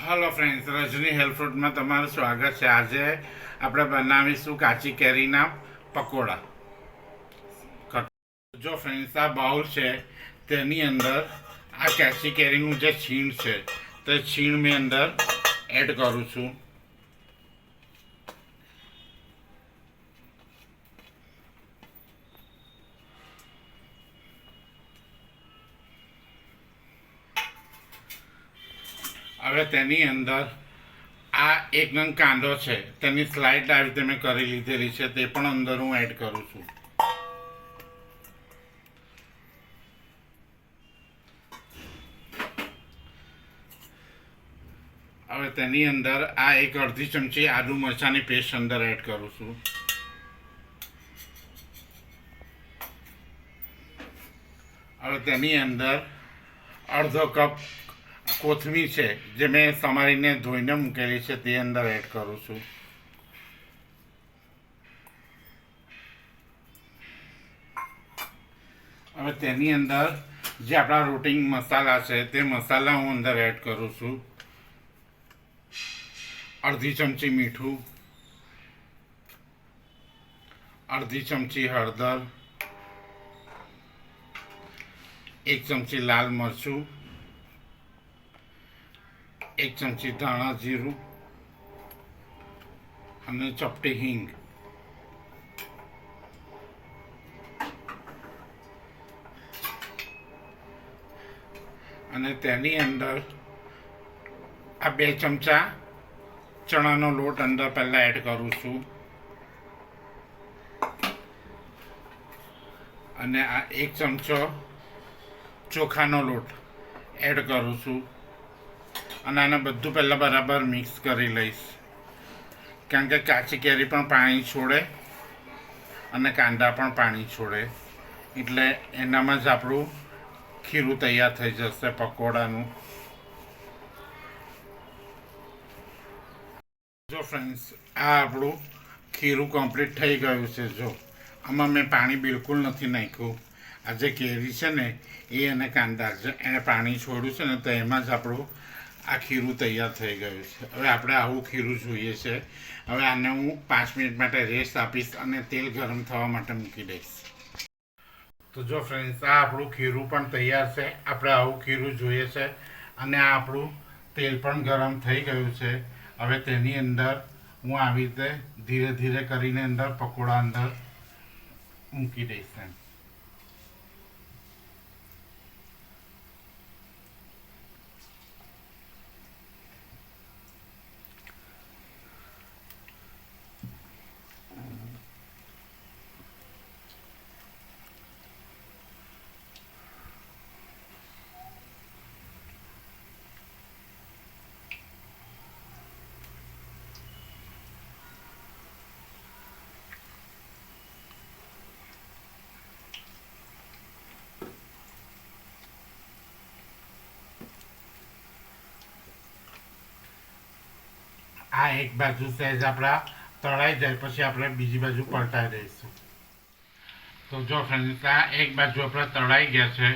Hello friends રજની health ફૂડમાં તમારું સ્વાગત છે. આજે આપણે બનાવીશું કાચી કેરીના પકોડા. જો ફ્રેન્ડ્સ આ બાઉલ છે, તેની અંદર આ કાચી કેરીનું જે છીણ છે, તે છીણ મેં અંદર એડ કરું છું. હવે તેની અંદર આ એક નંગ કાંદો છે. તેની સ્લાઇડ આવી રીતે મેં કરી લીધેલી છે. તે પણ અંદર હું એડ કરું છું. હવે તેની અંદર આ એક અડધી ચમચી આદુ મરચાંની પેસ્ટ અંદર એડ કરું છું. હવે તેની અંદર અડધો કપ કોથમીર છે, જે મેં સમારીને ધોઈને મૂકેલી છે, તે અંદર એડ કરું છું. હવે તેની અંદર જે આપણા રૂટિન મસાલા છે, તે મસાલા હું અંદર એડ કરું છું. અડધી ચમચી મીઠું, અડધી ચમચી હળદર, એક ચમચી લાલ મરચું એક ચમચી ધાણા જીરું અને ચપટી હિંગ. અને તેની અંદર આ બે ચમચા ચણાનો લોટ અંદર પહેલાં એડ કરું છું. અને આ એક ચમચો ચોખાનો લોટ એડ કરું છું. અને આને બધું પહેલાં બરાબર મિક્સ કરી લઈશ. કારણ કે કાચી કેરી પણ પાણી છોડે અને કાંદા પણ પાણી છોડે. એટલે એનામાં જ આપણું ખીરું તૈયાર થઈ જશે પકોડાનું. જો ફ્રેન્ડ્સ આ આપણું ખીરું કમ્પ્લીટ થઈ ગયું છે. જો, આમાં મેં પાણી બિલકુલ નથી નાખ્યું. આ જે કેરી છે ને, એ અને કાંદા જે. એણે પાણી છોડ્યું છે ને, તો એમાં જ આપણું આ ખીરું તૈયાર થઈ ગયું છે. હવે આપણે આવું ખીરું જોઈએ છે. હવે આને હું પાંચ મિનિટ માટે રેસ્ટ આપીશ અને તેલ ગરમ થવા માટે મૂકી દઈશ. તો જો ફ્રેન્ડ્સ આ આપણું ખીરું પણ તૈયાર છે. આપણે આવું ખીરું જોઈએ છે અને આ આપણું તેલ પણ ગરમ થઈ ગયું છે. હવે તેની અંદર હું આવી રીતે ધીરે ધીરે કરીને અંદર પકોડા અંદર મૂકી દઈશ એમ આ એક બાજુ સહેજ આપણા તળાઈ જાય, પછી આપણે બીજી બાજુ પલટાઈ દઈશું તો જો ફ્રેન્ડ્સ આ એક બાજુ આપણે તળાઈ ગયા છે.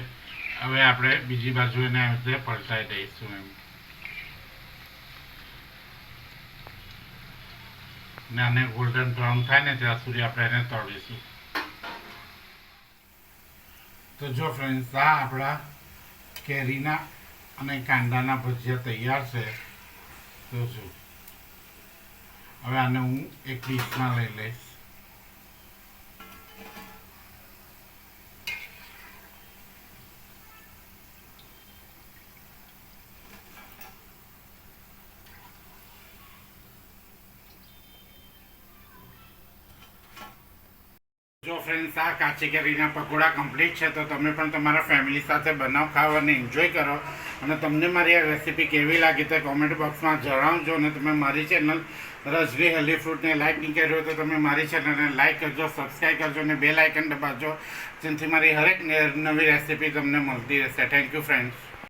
હવે આપણે બીજી બાજુ એને આવી રીતે પલટાઈ દઈશું એમ. ને આને ગોલ્ડન બ્રાઉન થાય ને ત્યાં સુધી આપણે એને તળીશું. તો જો ફ્રેન્ડ્સ આ આપણા કેરીના અને કાંદાના ભજીયા તૈયાર છે. તો જો. હવે આને હું એક ડીશમાં લઈ લઈશ. ફ્રેન્ડ્સ આ કાચી કેરીના પકોડા કમ્પ્લીટ છે, તો તમે પણ તમારા ફેમિલી સાથે બનાવ ખાવ અને એન્જોય કરો. અને તમને મારી આ રેસીપી કેવી લાગી તો કોમેન્ટ બોક્સમાં જણાવજો અને તમે મારી ચેનલ રજની હેલ્ધી ફ્રૂટને લાઇક નહીં કર્યો તો તમે મારી ચેનલને લાઇક કરજો સબસ્ક્રાઈબ કરજો અને બે લાઇકન દબાવજો, જેથી મારી હરેક નવી રેસીપી તમને મળતી રહેશે. Thank you friends